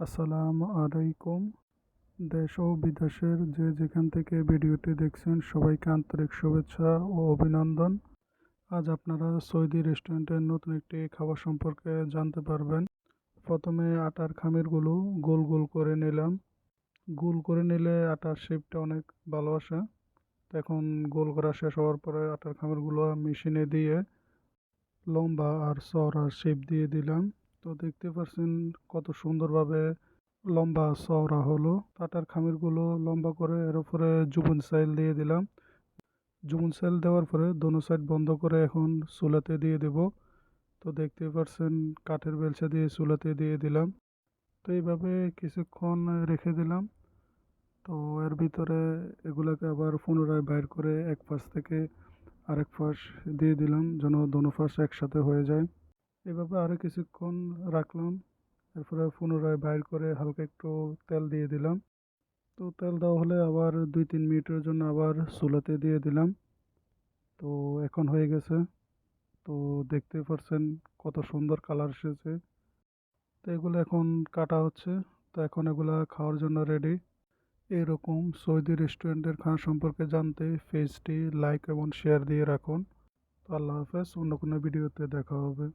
আসসালামু আলাইকুম। দেশ ও বিদেশের যে যেখান থেকে ভিডিওটি দেখছেন, সবাইকে আন্তরিক শুভেচ্ছা ও অভিনন্দন। আজ আপনারা সৌদি রেস্টুরেন্টের নতুন একটি খাবার সম্পর্কে জানতে পারবেন। প্রথমে আটার খামিরগুলো গোল গোল করে নিলাম। গোল করে নিলে আটার শেপটা অনেক ভালো আসে। এখন গোল করা শেষ হওয়ার পরে আটার খামিরগুলো মেশিনে দিয়ে লম্বা আর চওড়া শেপ দিয়ে দিলাম। তো দেখতে পাচ্ছেন কত সুন্দরভাবে লম্বা চওড়া হলো। আটার খামিরগুলো লম্বা করে এর উপরে জুবন সাইল দিয়ে দিলাম। জুবন সাইল দেওয়ার পরে দোনো সাইড বন্ধ করে এখন চুলাতে দিয়ে দেব। তো দেখতে পাচ্ছেন কাঠের বেলচা দিয়ে চুলাতে দিয়ে দিলাম। তো এইভাবে কিছুক্ষণ রেখে দিলাম। তো এর ভিতরে এগুলোকে আবার পুনরায় বাইর করে এক পাশ থেকে আরেক পাশ দিয়ে দিলাম যেন দোনো পাশ একসাথে হয়ে যায়। এভাবে আরও কিছুক্ষণ রাখলাম। এরপরে পুনরায় বাইর করে হালকা একটু তেল দিয়ে দিলাম। তো তেল দেওয়া হলে আবার দুই তিন মিনিটের জন্য আবার চুলাতে দিয়ে দিলাম। তো এখন হয়ে গেছে। তো দেখতে পাচ্ছেন কত সুন্দর কালার এসেছে। তো এগুলো এখন কাটা হচ্ছে। তো এখন এগুলা খাওয়ার জন্য রেডি এরকম সৌদি রেস্টুরেন্টের খানা সম্পর্কে জানতে পেজটি লাইক এবং শেয়ার দিয়ে রাখুন। তো আল্লাহ হাফেজ, অন্য কোনো ভিডিওতে দেখা হবে।